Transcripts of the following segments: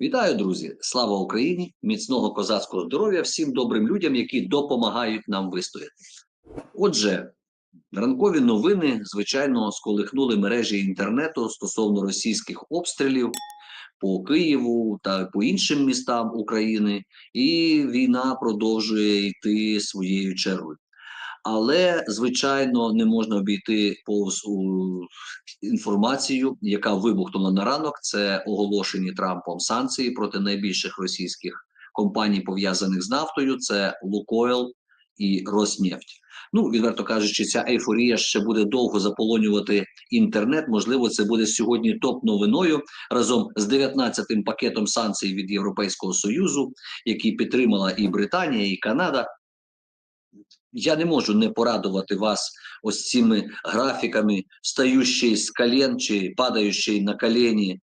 Вітаю, друзі! Слава Україні! Міцного козацького здоров'я всім добрим людям, які допомагають нам вистояти. Отже, ранкові новини, звичайно, сколихнули мережі інтернету стосовно російських обстрілів по Києву та по іншим містам України, і війна продовжує йти своєю чергою. Але звичайно не можна обійти повз у, інформацію, яка вибухнула на ранок. Це оголошені Трампом санкції проти найбільших російських компаній, пов'язаних з нафтою. Це Лукойл і Роснефть. Ну відверто кажучи, ця ейфорія ще буде довго заполонювати інтернет. Можливо, це буде сьогодні топ новиною разом з 19-тим пакетом санкцій від Європейського союзу, який підтримала і Британія, і Канада я не можу не порадувати вас ось цими графіками, встаючи з колен чи падаючи на колені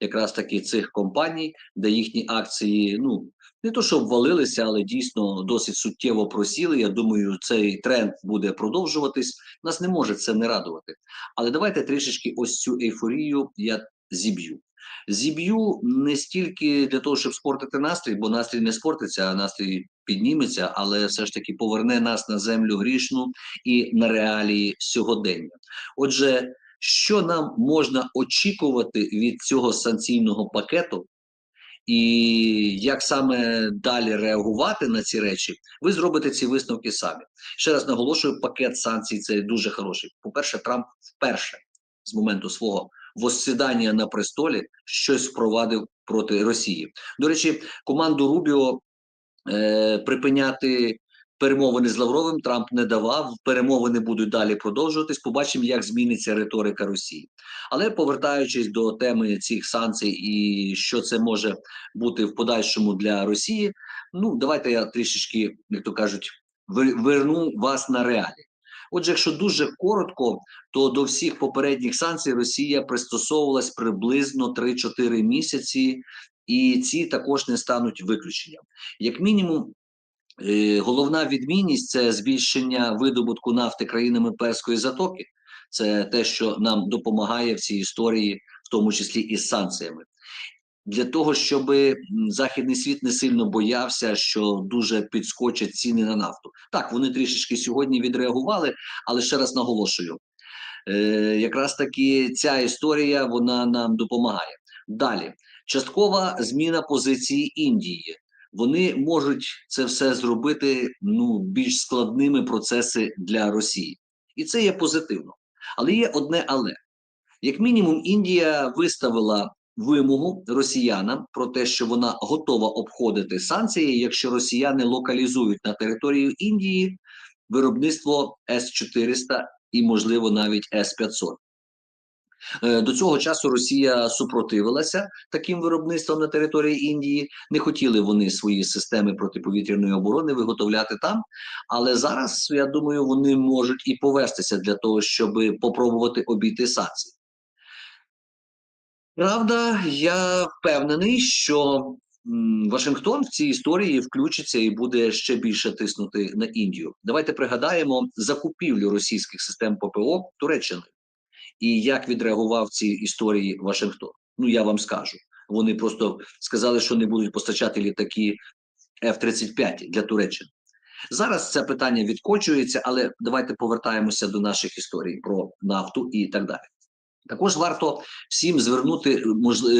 якраз таки цих компаній, де їхні акції, ну не то, що обвалилися, але дійсно досить суттєво просіли. Я думаю, цей тренд буде продовжуватись. Нас не може це не радувати. Але давайте трішечки ось цю ейфорію я зіб'ю. Зіб'ю не стільки для того, щоб спортити настрій, бо настрій не спортиться, а настрій підніметься, але все ж таки поверне нас на землю грішну і на реалії сьогодення. Отже, що нам можна очікувати від цього санкційного пакету, і як саме далі реагувати на ці речі, ви зробите ці висновки самі. Ще раз наголошую, пакет санкцій це дуже хороший. По-перше, Трамп вперше з моменту свого восседання на престолі щось впровадив проти Росії. До речі, команду Рубіо е, припиняти перемовини з Лавровим Трамп не давав. Перемовини будуть далі продовжуватись. Побачимо, як зміниться риторика Росії. Але повертаючись до теми цих санкцій і що це може бути в подальшому для Росії. Ну давайте я трішечки, як то кажуть, верну вас на реалії. Отже, якщо дуже коротко, то до всіх попередніх санкцій Росія пристосовувалась приблизно 3-4 місяці, і ці також не стануть виключенням. Як мінімум, е, головна відмінність це збільшення видобутку нафти країнами Перської затоки. Це те, що нам допомагає в цій історії, в тому числі і з санкціями для того, щоб західний світ не сильно боявся, що дуже підскочать ціни на нафту. Так, вони трішечки сьогодні відреагували, але ще раз наголошую: е, якраз таки ця історія вона нам допомагає. Далі часткова зміна позиції Індії. Вони можуть це все зробити ну більш складними процеси для Росії, і це є позитивно. Але є одне, але як мінімум, Індія виставила вимогу росіянам про те, що вона готова обходити санкції, якщо росіяни локалізують на територію Індії виробництво С 400 і, можливо, навіть С 500 е, До цього часу Росія супротивилася таким виробництвом на території Індії. Не хотіли вони свої системи протиповітряної оборони виготовляти там. Але зараз я думаю, вони можуть і повестися для того, щоб попробувати обійти санкції. Правда, я впевнений, що Вашингтон в цій історії включиться і буде ще більше тиснути на Індію. Давайте пригадаємо закупівлю російських систем ППО Туреччини і як відреагував цій історії Вашингтон. Ну я вам скажу. Вони просто сказали, що не будуть постачати літаки F-35 для Туреччини. Зараз це питання відкочується, але давайте повертаємося до наших історій про нафту і так далі. Також варто всім звернути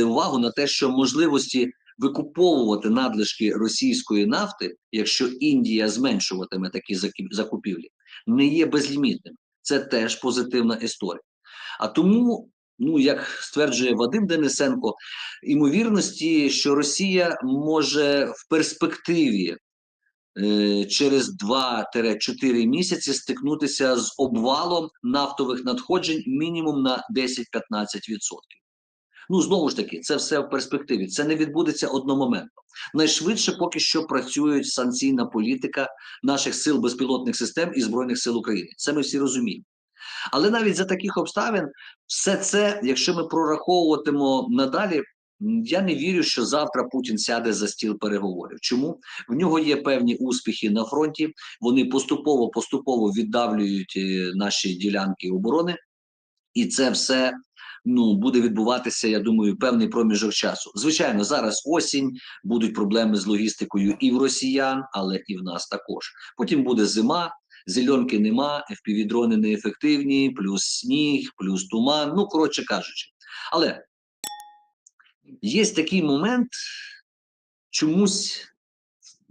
увагу на те, що можливості викуповувати надлишки російської нафти, якщо Індія зменшуватиме такі закупівлі, не є безлімітним. Це теж позитивна історія. А тому, ну як стверджує Вадим Денисенко, імовірності, що Росія може в перспективі Е, через 2-4 місяці стикнутися з обвалом нафтових надходжень мінімум на 10-15%. Ну знову ж таки, це все в перспективі. Це не відбудеться одномоментно. Найшвидше поки що працює санкційна політика наших сил безпілотних систем і збройних сил України. Це ми всі розуміємо. Але навіть за таких обставин, все це, якщо ми прораховуватимо надалі, я не вірю, що завтра Путін сяде за стіл переговорів. Чому в нього є певні успіхи на фронті? Вони поступово поступово віддавлюють е, наші ділянки оборони, і це все ну буде відбуватися, я думаю, певний проміжок часу. Звичайно, зараз осінь, будуть проблеми з логістикою і в росіян, але і в нас також. Потім буде зима. Зеленки нема, FPV-дрони неефективні, плюс сніг, плюс туман. Ну, коротше кажучи. Але є такий момент, чомусь,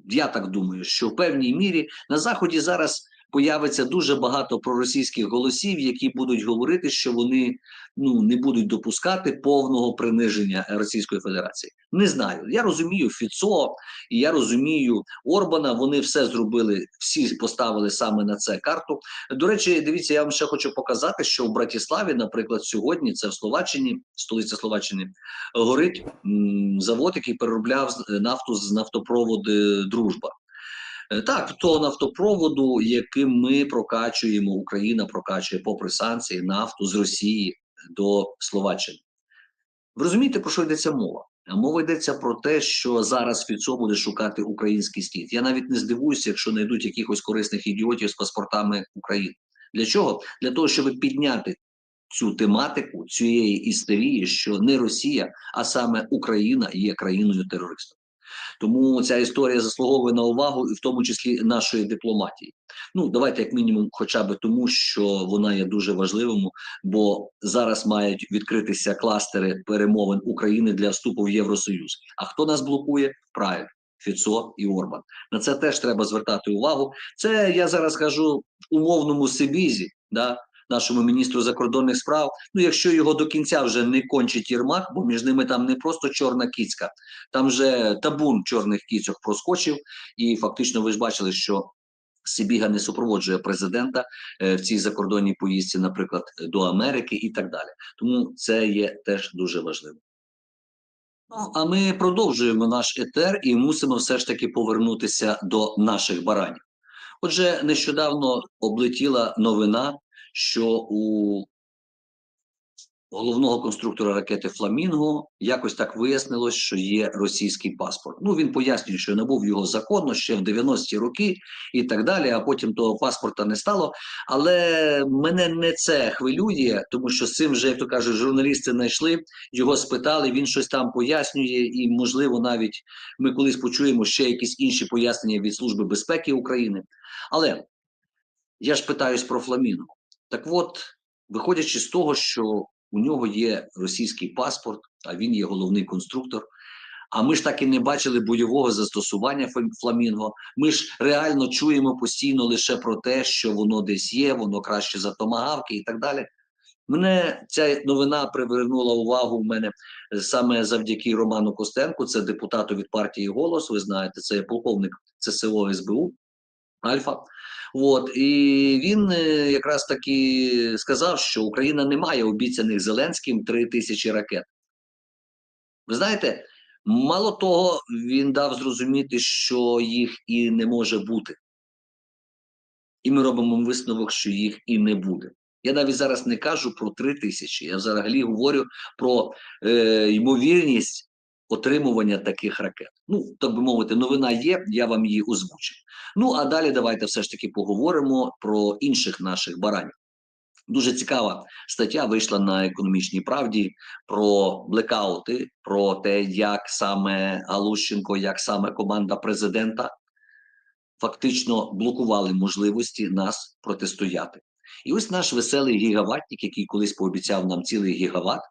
я так думаю, що в певній мірі на Заході зараз появиться дуже багато проросійських голосів, які будуть говорити, що вони ну не будуть допускати повного приниження Російської Федерації. Не знаю. Я розумію Фіцо і я розумію Орбана. Вони все зробили, всі поставили саме на це карту. До речі, дивіться, я вам ще хочу показати, що в Братіславі, наприклад, сьогодні це в Словаччині, столиця Словаччини, горить м, завод, який переробляв нафту з нафтопроводу Дружба. Е, Так, того нафтопроводу, яким ми прокачуємо, Україна прокачує попри санкції нафту з Росії до Словаччини. Ви розумієте, про що йдеться мова? Мова йдеться про те, що зараз Фіцо буде шукати український слід. Я навіть не здивуюся, якщо знайдуть якихось корисних ідіотів з паспортами України. Для чого? Для того, щоб підняти цю тематику цієї істерії, що не Росія, а саме Україна є країною терористом. Тому ця історія заслуговує на увагу, і в тому числі нашої дипломатії. Ну давайте, як мінімум, хоча б тому, що вона є дуже важливою, бо зараз мають відкритися кластери перемовин України для вступу в Євросоюз. А хто нас блокує? Правильно. Фіцо і Орбан на це теж треба звертати увагу. Це я зараз кажу умовному Сибізі, да нашому міністру закордонних справ. Ну, якщо його до кінця вже не кончить Єрмак, бо між ними там не просто чорна кіцька, там вже табун чорних кіцьок проскочив, і фактично ви ж бачили, що Сибіга не супроводжує президента е, в цій закордонній поїздці, наприклад, до Америки і так далі. Тому це є теж дуже важливо. Ну, а ми продовжуємо наш етер і мусимо все ж таки повернутися до наших баранів. Отже, нещодавно облетіла новина, що у головного конструктора ракети Фламінго якось так вияснилось, що є російський паспорт. Ну він пояснює, що набув його законно ще в 90-ті роки і так далі. А потім того паспорта не стало. Але мене не це хвилює, тому що з цим вже, як то кажуть, журналісти знайшли, його спитали. Він щось там пояснює, і можливо, навіть ми колись почуємо ще якісь інші пояснення від Служби безпеки України. Але я ж питаюсь про Фламінго. Так от, виходячи з того, що у нього є російський паспорт, а він є головний конструктор. А ми ж так і не бачили бойового застосування флам- фламінго. Ми ж реально чуємо постійно лише про те, що воно десь є, воно краще за томагавки і так далі. Мене ця новина привернула увагу в мене е, саме завдяки Роману Костенку, це депутату від партії Голос. Ви знаєте, це полковник ЦСО СБУ Альфа. От і він е, якраз таки сказав, що Україна не має обіцяних Зеленським три тисячі ракет. Ви знаєте, мало того, він дав зрозуміти, що їх і не може бути. І ми робимо висновок, що їх і не буде. Я навіть зараз не кажу про три тисячі. Я взагалі говорю про е, ймовірність отримування таких ракет. Ну, так би мовити, новина є, я вам її озвучив. Ну а далі давайте все ж таки поговоримо про інших наших баранів. Дуже цікава стаття вийшла на економічній правді про блекаути, про те, як саме Галущенко, як саме команда президента фактично блокували можливості нас протистояти. І ось наш веселий гігаватник, який колись пообіцяв нам цілий гігават,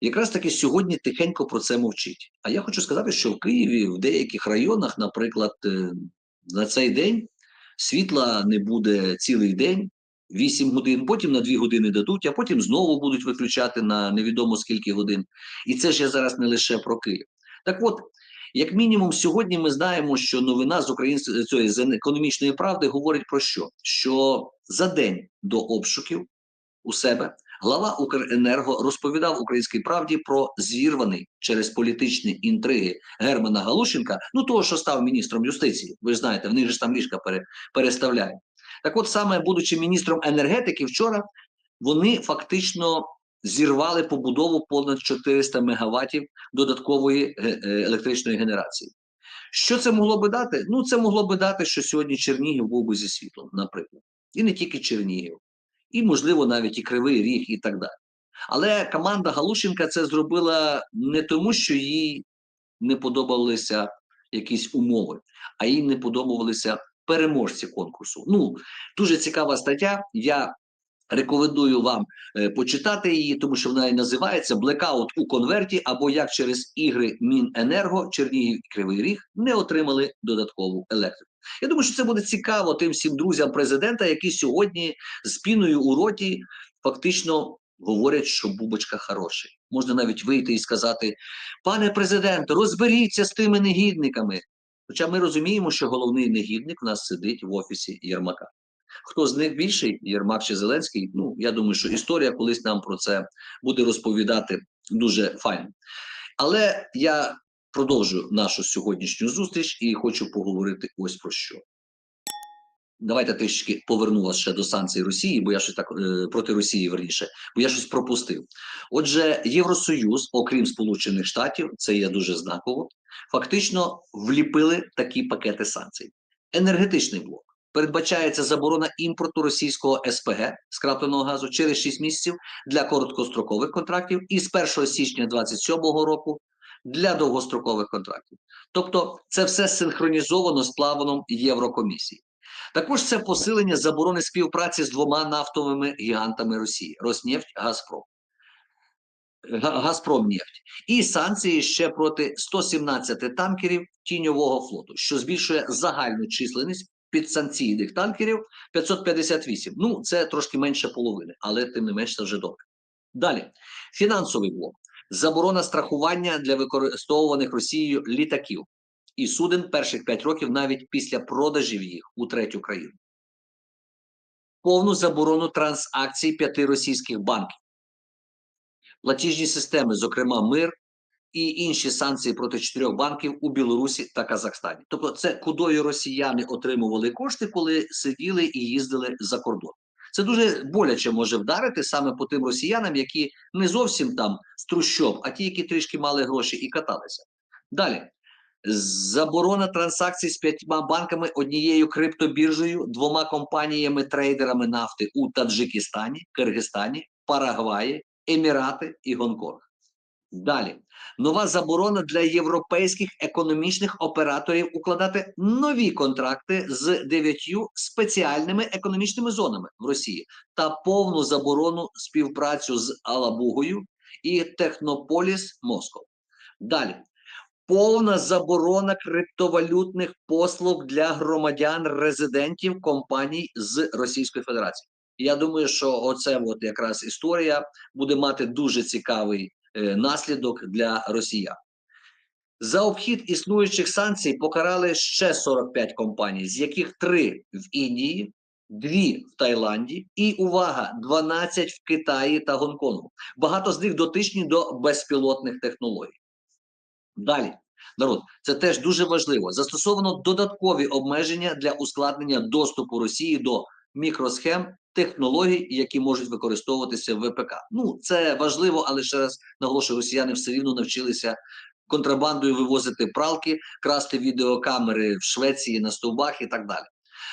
якраз таки сьогодні тихенько про це мовчить. А я хочу сказати, що в Києві в деяких районах, наприклад, е, на цей день світла не буде цілий день. 8 годин, потім на 2 години дадуть, а потім знову будуть виключати на невідомо скільки годин. І це ж я зараз не лише про Київ. Так от, як мінімум, сьогодні ми знаємо, що новина з української цієї з економічної правди говорить про що? Що за день до обшуків у себе глава Укренерго розповідав українській правді про зірваний через політичні інтриги Германа Галущенка, ну того, що став міністром юстиції. Ви ж знаєте, в них же ж там ліжка пере, переставляють. Так, от саме будучи міністром енергетики, вчора вони фактично зірвали побудову понад 400 мегаваттів додаткової е, е, електричної генерації. Що це могло би дати? Ну, це могло би дати, що сьогодні Чернігів був би зі світлом, наприклад, і не тільки Чернігів, і можливо навіть і Кривий Ріг, і так далі. Але команда Галушенка це зробила не тому, що їй не подобалися якісь умови, а їй не подобалися переможці конкурсу. Ну, дуже цікава стаття. Я рекомендую вам е, почитати її, тому що вона і називається Блекаут у конверті або як через ігри Міненерго Чернігів і Кривий Ріг не отримали додаткову електрику. Я думаю, що це буде цікаво тим всім друзям президента, які сьогодні з піною у роті фактично говорять, що бубочка хороший. Можна навіть вийти і сказати: пане президент, розберіться з тими негідниками. Хоча ми розуміємо, що головний негідник у нас сидить в офісі Єрмака. Хто з них більший, Єрмак чи Зеленський? Ну я думаю, що історія колись нам про це буде розповідати дуже файно. Але я продовжу нашу сьогоднішню зустріч і хочу поговорити ось про що. Давайте трішки поверну вас ще до санкцій Росії, бо я щось так е, проти Росії верніше, бо я щось пропустив. Отже, Євросоюз, окрім Сполучених Штатів, це є дуже знаково. Фактично вліпили такі пакети санкцій. Енергетичний блок передбачається заборона імпорту російського СПГ скрапленого газу через 6 місяців для короткострокових контрактів і з 1 січня 2027 року для довгострокових контрактів. Тобто, це все синхронізовано з планом Єврокомісії. Також це посилення заборони співпраці з двома нафтовими гігантами Росії Роснефть, Газпром. Га- Газпромнефть і санкції ще проти 117 танкерів тіньового флоту, що збільшує загальну численність підсанкційних танкерів 558. Ну, це трошки менше половини, але тим не менш це вже добре. Далі фінансовий блок, заборона страхування для використовуваних Росією літаків і суден перших 5 років навіть після продажів їх у третю країну. Повну заборону трансакцій п'яти російських банків, платіжні системи, зокрема мир і інші санкції проти чотирьох банків у Білорусі та Казахстані. Тобто, це кудою росіяни отримували кошти, коли сиділи і їздили за кордон. Це дуже боляче може вдарити саме по тим росіянам, які не зовсім там з а ті, які трішки мали гроші і каталися. Далі заборона транзакцій з п'ятьма банками, однією криптобіржею, двома компаніями-трейдерами нафти у Таджикистані, Киргизстані, Парагваї, Емірати і Гонконг. Далі нова заборона для європейських економічних операторів укладати нові контракти з дев'ятью спеціальними економічними зонами в Росії та повну заборону співпрацю з Алабугою і Технополіс Москов. Далі повна заборона криптовалютних послуг для громадян резидентів компаній з Російської Федерації. Я думаю, що оце от якраз історія буде мати дуже цікавий наслідок для росіян. За обхід існуючих санкцій покарали ще 45 компаній, з яких 3 в Індії, 2 в Таїланді і увага, 12 в Китаї та Гонконгу. Багато з них дотичні до безпілотних технологій. Далі, народ, це теж дуже важливо. Застосовано додаткові обмеження для ускладнення доступу Росії до мікросхем технологій, які можуть використовуватися в ВПК. Ну це важливо, але ще раз наголошую, росіяни все рівно навчилися контрабандою вивозити пралки, красти відеокамери в Швеції на стовбах і так далі.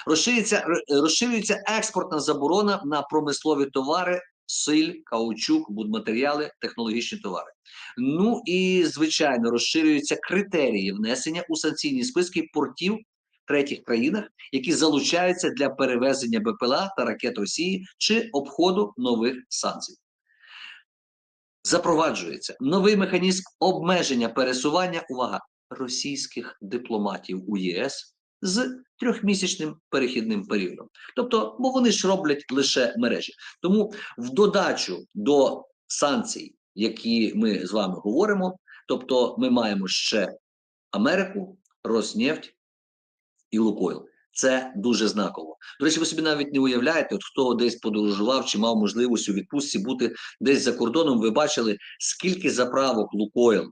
Розширюється, розширюється експортна заборона на промислові товари, силь, каучук, будматеріали, технологічні товари. Ну і звичайно розширюються критерії внесення у санкційні списки портів третіх країнах, які залучаються для перевезення БПЛА та ракет Росії чи обходу нових санкцій. Запроваджується новий механізм обмеження пересування увага російських дипломатів у ЄС з трьохмісячним перехідним періодом. Тобто, бо вони ж роблять лише мережі. Тому в додачу до санкцій, які ми з вами говоримо, тобто ми маємо ще Америку, Роснефть і Лукойл. Це дуже знаково. До речі, ви собі навіть не уявляєте, от хто десь подорожував чи мав можливість у відпустці бути десь за кордоном, ви бачили, скільки заправок Лукойл,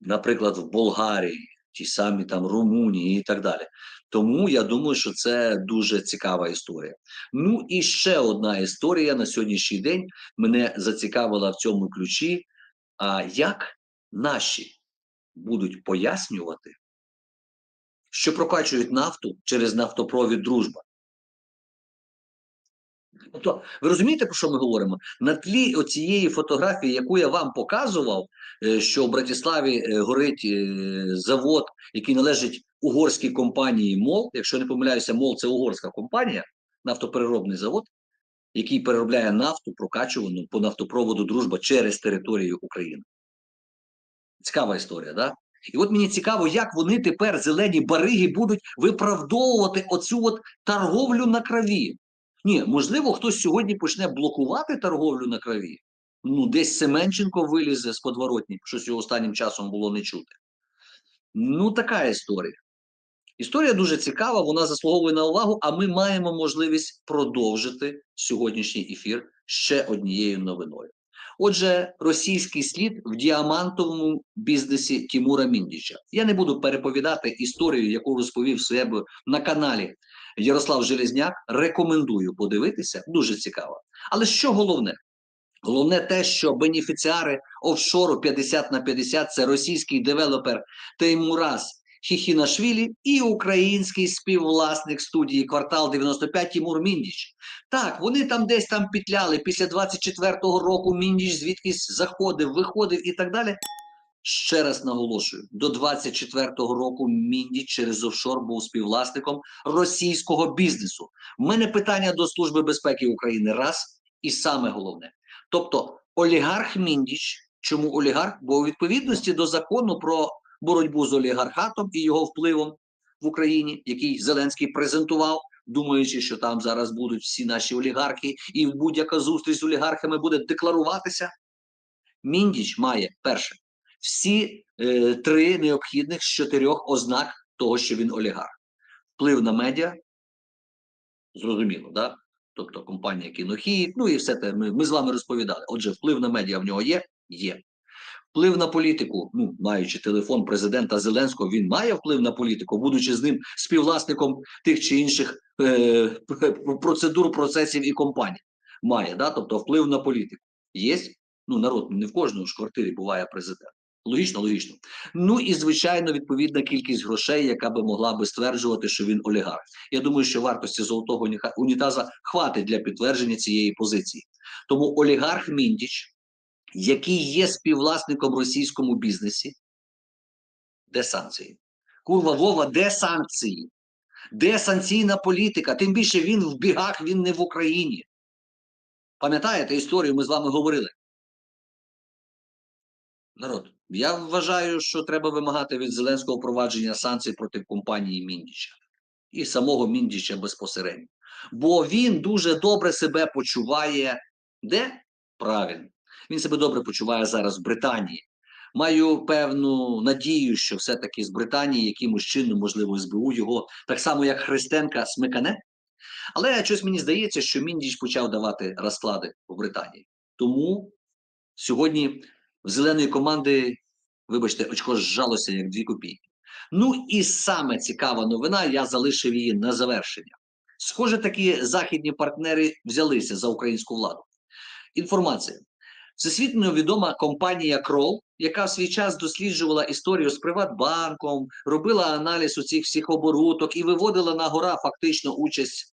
наприклад, в Болгарії, ті самі там Румунії і так далі. Тому я думаю, що це дуже цікава історія. Ну і ще одна історія на сьогоднішній день мене зацікавила в цьому ключі. А як наші будуть пояснювати, що прокачують нафту через нафтопровід дружба? Тобто, ви розумієте, про що ми говоримо? На тлі оцієї фотографії, яку я вам показував, е, що в Братиславі е, горить е, завод, який належить угорській компанії МОЛ. Якщо не помиляюся, МОЛ це угорська компанія, нафтопереробний завод, який переробляє нафту прокачувану по нафтопроводу Дружба через територію України. Цікава історія, да? І от мені цікаво, як вони тепер, зелені бариги, будуть виправдовувати оцю от торговлю на крові. Ні, можливо, хтось сьогодні почне блокувати торговлю на крові. Ну, десь Семенченко вилізе з подворотні, щось його останнім часом було не чути. Ну, така історія. Історія дуже цікава, вона заслуговує на увагу, а ми маємо можливість продовжити сьогоднішній ефір ще однією новиною. Отже, російський слід в діамантовому бізнесі Тімура Міндіча. Я не буду переповідати історію, яку розповів себе на каналі Ярослав Железняк. Рекомендую подивитися, дуже цікаво. Але що головне? Головне те, що бенефіціари офшору 50 на 50 – це російський девелопер Теймураз Хіхінашвілі і український співвласник студії Квартал 95 Тимур Міндіч. Так, вони там десь там петляли після 24-го року. Міндіч звідкись заходив, виходив і так далі. Ще раз наголошую: до 24-го року Міндіч через офшор був співвласником російського бізнесу. У мене питання до Служби безпеки України раз і саме головне. Тобто, олігарх Міндіч, чому олігарх? Бо у відповідності до закону про боротьбу з олігархатом і його впливом в Україні, який Зеленський презентував, думаючи, що там зараз будуть всі наші олігархи, і будь-яка зустріч з олігархами буде декларуватися. Міндіч має перше всі е, три необхідних з чотирьох ознак того, що він олігарх. Вплив на медіа, зрозуміло, да? Тобто компанія Кінохід, ну і все те ми, ми з вами розповідали. Отже, вплив на медіа в нього є? Є. Вплив на політику, ну маючи телефон президента Зеленського, він має вплив на політику, будучи з ним співвласником тих чи інших е, процедур, процесів і компаній. Має, да? тобто вплив на політику. Є? Ну, народ, не в кожному ж квартирі буває президент. Логічно, логічно. Ну і звичайно, відповідна кількість грошей, яка би могла би стверджувати, що він олігарх. Я думаю, що вартості золотого унітаза хватить для підтвердження цієї позиції. Тому олігарх Міндіч, який є співвласником російському бізнесі, де санкції? Курва Вова, де санкції? Де санкційна політика? Тим більше він в бігах, він не в Україні. Пам'ятаєте історію? Ми з вами говорили. Народ, я вважаю, що треба вимагати від Зеленського впровадження санкцій проти компанії Міндіча і самого Міндіча безпосередньо. Бо він дуже добре себе почуває де? Правильно. Він себе добре почуває зараз в Британії. Маю певну надію, що все-таки з Британії якимось чином, можливо, СБУ його так само, як Христенка, смикане. Але щось мені здається, що Міндіч почав давати розклади в Британії. Тому сьогодні в зеленої команди, вибачте, очко зжалося як дві копійки. Ну і саме цікава новина, я залишив її на завершення. Схоже, такі західні партнери взялися за українську владу. Інформація. Всесвітньо відома компанія Крол, яка в свій час досліджувала історію з Приватбанком, робила аналіз у цих всіх оборудок і виводила на гора фактично участь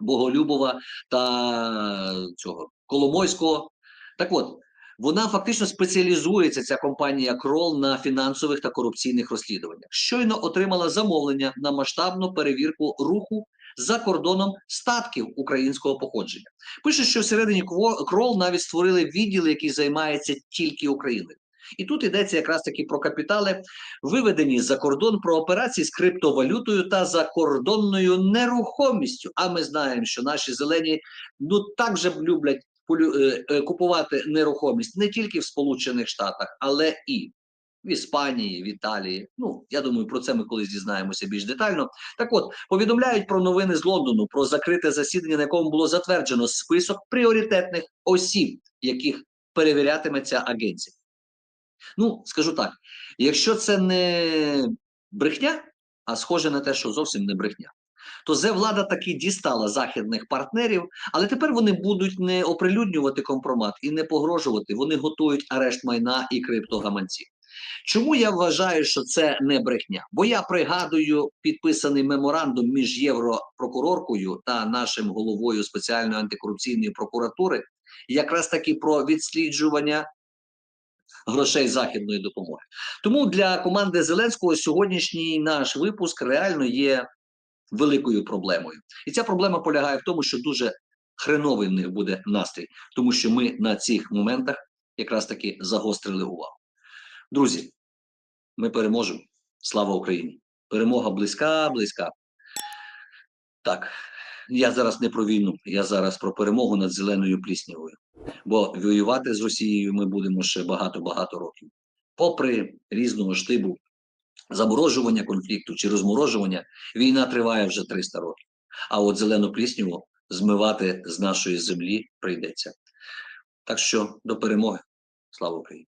Боголюбова та цього Коломойського. Так от, вона фактично спеціалізується, ця компанія Крол на фінансових та корупційних розслідуваннях. Щойно отримала замовлення на масштабну перевірку руху за кордоном статків українського походження. Пише, що всередині Крол навіть створили відділи, які займаються тільки Україною. І тут йдеться якраз таки про капітали, виведені за кордон про операції з криптовалютою та закордонною нерухомістю. А ми знаємо, що наші зелені ну так же люблять купувати нерухомість не тільки в Сполучених Штатах, але і в Іспанії, в Італії. Ну я думаю, про це ми колись дізнаємося більш детально. Так, от повідомляють про новини з Лондону про закрите засідання, на якому було затверджено список пріоритетних осіб, яких перевірятиме ця агенція. Ну, скажу так: якщо це не брехня, а схоже на те, що зовсім не брехня то зе влада таки дістала західних партнерів, але тепер вони будуть не оприлюднювати компромат і не погрожувати. Вони готують арешт майна і криптогаманців. Чому я вважаю, що це не брехня? Бо я пригадую підписаний меморандум між Європрокуроркою та нашим головою спеціальної антикорупційної прокуратури, якраз таки про відсліджування грошей західної допомоги. Тому для команди Зеленського сьогоднішній наш випуск реально є великою проблемою. І ця проблема полягає в тому, що дуже хреновий в них буде настрій, тому що ми на цих моментах якраз таки загострили увагу. Друзі, ми переможемо. Слава Україні! Перемога близька, близька. Так, я зараз не про війну, я зараз про перемогу над зеленою пліснявою. Бо воювати з Росією ми будемо ще багато-багато років. Попри різного штибу заморожування конфлікту чи розморожування, війна триває вже 300 років. А от зелену плісняву змивати з нашої землі прийдеться. Так що до перемоги. Слава Україні!